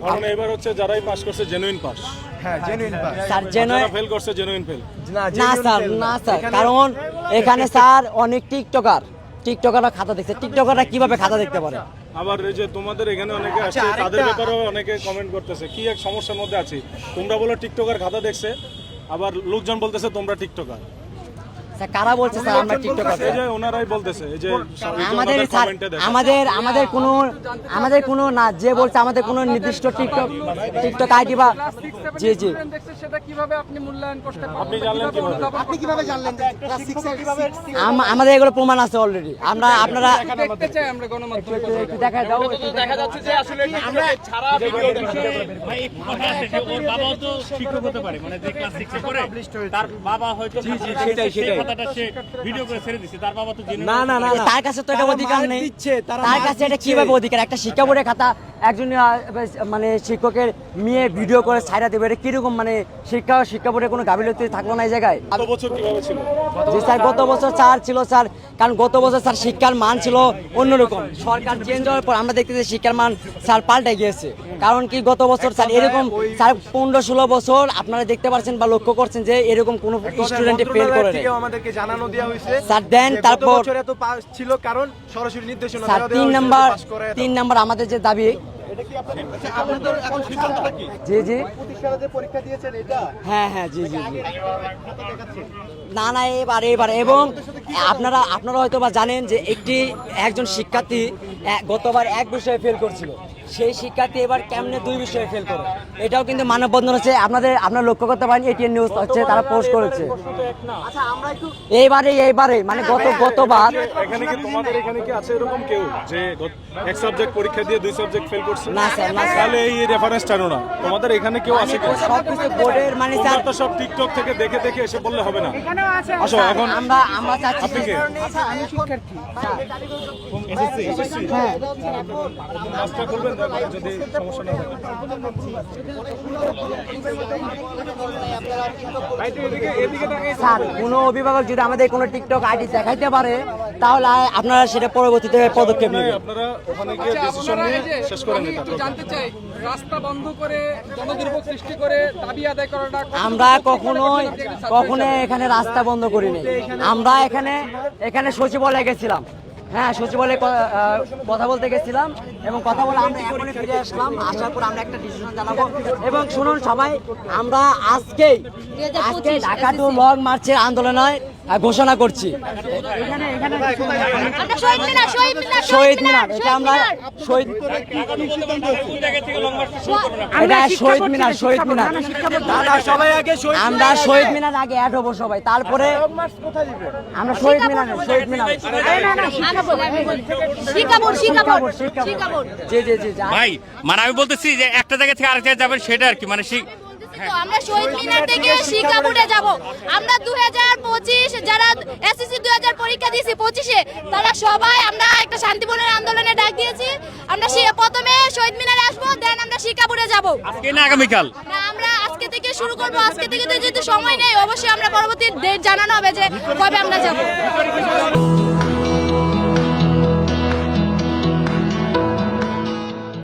কারণ এবার হচ্ছে যারাই পাস করছে জেনুইন পাস হ্যাঁ জেনুইন পাস স্যার জেনে ফেল করছে জেনুইন ফেল না না স্যার না স্যার এখানে- কারণ এখানে স্যার অনেক টিকটকার। টিকটকাররা খাতা দেখছে। টিকটকাররা কীভাবে খাতা দেখতে পারে? আবার এই যে তোমাদের এখানে অনেকে আচ্ছা, আছে তাদের ব্যাপারেও অনেকে কমেন্ট করতেছে কি এক সমস্যার মধ্যে আছি? তোমরা বলো টিকটকার খাতা দেখছে আবার লোকজন বলতেছে তোমরা টিকটকার। স্যার কারা বলছে স্যার? আমরা টিকটকার এই যে ওনারাই বলতেছে এই যে আমাদের স্যার আমাদের আমাদের কোনো আমাদের কোনো না যে বলছে আমাদের কোনো নির্দিষ্ট টিকটক টিকটক আইডি বা জি জি। সেটা কীভাবে? আপনি মূল্যায়ন করতে আপনি জানলেন কীভাবে আপনি কীভাবে জানলেন যে 6 এ আমাদের এগুলো প্রমাণ আছে অলরেডি আমরা আপনারা দেখতে চাই আমরা গণমাধ্যমে একটু একটু দেখা দাও একটু দেখা দাও। ওর বাবাও তো শিক্ষক হতে পারে মানে যে ক্লাস সিক্সে করে তার বাবা হয়তো সেটাই, সেটাই। কথাটা সে ভিডিও করে ছেড়ে দিচ্ছে তার বাবা তো জেনে না না না। তার কাছে তো এটা অধিকার নেই। তার কাছে এটা কীভাবে অধিকার? একটা শিক্ষা বোর্ডের খাতা একজন মানে শিক্ষকের মেয়ে ভিডিও করে ছাইরা দেবে। এটা কীরকম মানে শিক্ষা শিক্ষা বোর্ডের কোনো গাফিলতি থাকল না এই জায়গায়? গত বছর কীভাবে ছিল? যে স্যার গত বছর স্যার ছিল স্যার কারণ গত বছর স্যার শিক্ষার মান ছিল অন্যরকম। সরকার চেঞ্জ হওয়ার পর আমরা দেখতেছি শিক্ষার মান স্যার পাল্টে গিয়েছে। কারণ কি গত বছর স্যার এরকম স্যার পনেরো ষোলো বছর আপনারা দেখতে পাচ্ছেন বা লক্ষ্য করছেন যে এরকম কোনো স্টুডেন্টে ফেল করে আমাদেরকে জানানো দেওয়া হয়েছে। স্যার দেন, তারপর- বছর এত পাস ছিল কারণ সরাসরি নির্দেশনা দেওয়া তিন নাম্বার। তিন নাম্বার আমাদের যে দাবি আপনাদের এখন সিদ্ধান্তটা কি? জি জি। প্রতিষ্ঠানে যে পরীক্ষা দিয়েছেন এটা? হ্যাঁ হ্যাঁ জি জি জি। না না এবার এবার এবং আপনারা আপনারা হয়তো বা জানেন যে একটি একজন শিক্ষার্থী গতবার এক বিষয়ে ফেল করছিল। সেই শিক্ষার্থী এবার কেমনে দুই বিষয়ে ফেল করে? এটাও কিন্তু মানববন্ধন হচ্ছে আপনাদের আপনারা লক্ষ্য করতে পারেন এটিএন নিউজ হচ্ছে তারা পোস্ট করেছে। এইবারে এইবারে মানে গত গতবার এখানে কি তোমাদের এখানে কি আছে এরকম কেউ যে এক সাবজেক্ট পরীক্ষা দিয়ে দুই সাবজেক্ট ফেল করছে? না স্যার না তাহলে এই রেফারেন্স টানো না। তোমাদের এখানে কেউ আছে কি? সবকিছু বোর্ডের মানে স্যার তো সব টিকটক থেকে দেখে দেখে এসে বললে হবে না। আসো এখন আমরা আমরা চাচ্ছি আপনি কে? আমি শিক্ষার্থী। হ্যাঁ। কাজটা করবেন যদি সমস্যা না থাকে স্যার কোনো অভিভাবক যদি আমাদের কোনো টিকটক আইডি দেখাইতে পারে তাহলে আপনারা সেটা পরবর্তীতে পদক্ষেপ নাই, নেবেন। আপনারা ওখানে গিয়ে আচ্ছা, ডিসিশন নিয়ে শেষ করে আমি জানতে চাই রাস্তা বন্ধ করে জনদুর্ভোগ সৃষ্টি করে দাবি আদায় করাটা আমরা কখনোই কখনো এখানে রাস্তা বন্ধ করিনি। আমরা এখানে এখানে সচিবালয়ে গেছিলাম। হ্যাঁ সচিবালয়ে কথা বলতে গেছিলাম এবং কথা বলে আমরা এখনই ফিরে আসলাম। আসার পর আমরা একটা ডিসিশন জানাব। এবং শুনুন সবাই আমরা আজকেই আজকে ঢাকা টু লং মার্চের আন্দোলনে আহ, ঘোষণা করছি। এখানে এখানে আমরা শহীদ মিনার শহীদ মিনার এটা আমরা শহীদ এটা মিনার শহীদ আমরা শহীদ মিনার আগে অ্যাড হব সবাই। তারপরে আমরা শহীদ মিনার শহীদ মিনার। জি জি জি। ভাই মানে আমি বলতেছি যে একটা জায়গা থেকে আরেক জায়গায় যাবেন সেটা আর কি মানে তো আমরা শহীদ মিনার থেকে শিকাবুরে যাব। আমরা দুই হাজার পঁচিশ যারা এসএসসি দুই হাজার পরীক্ষা দিয়েছি পঁচিশে তারা সবাই আমরা একটা শান্তিপূর্ণ আন্দোলনে ডাক দিয়েছি। আমরা প্রথমে শহীদ মিনারে আসব দেন আমরা শিকাবুরে যাব। আজকে না আগামীকাল? না আমরা আজকে থেকে শুরু করব। আজকে থেকে তো যেহেতু সময় নেই অবশ্যই আমরা পরবর্তী ডেট জানানো হবে যে কবে আমরা যাব।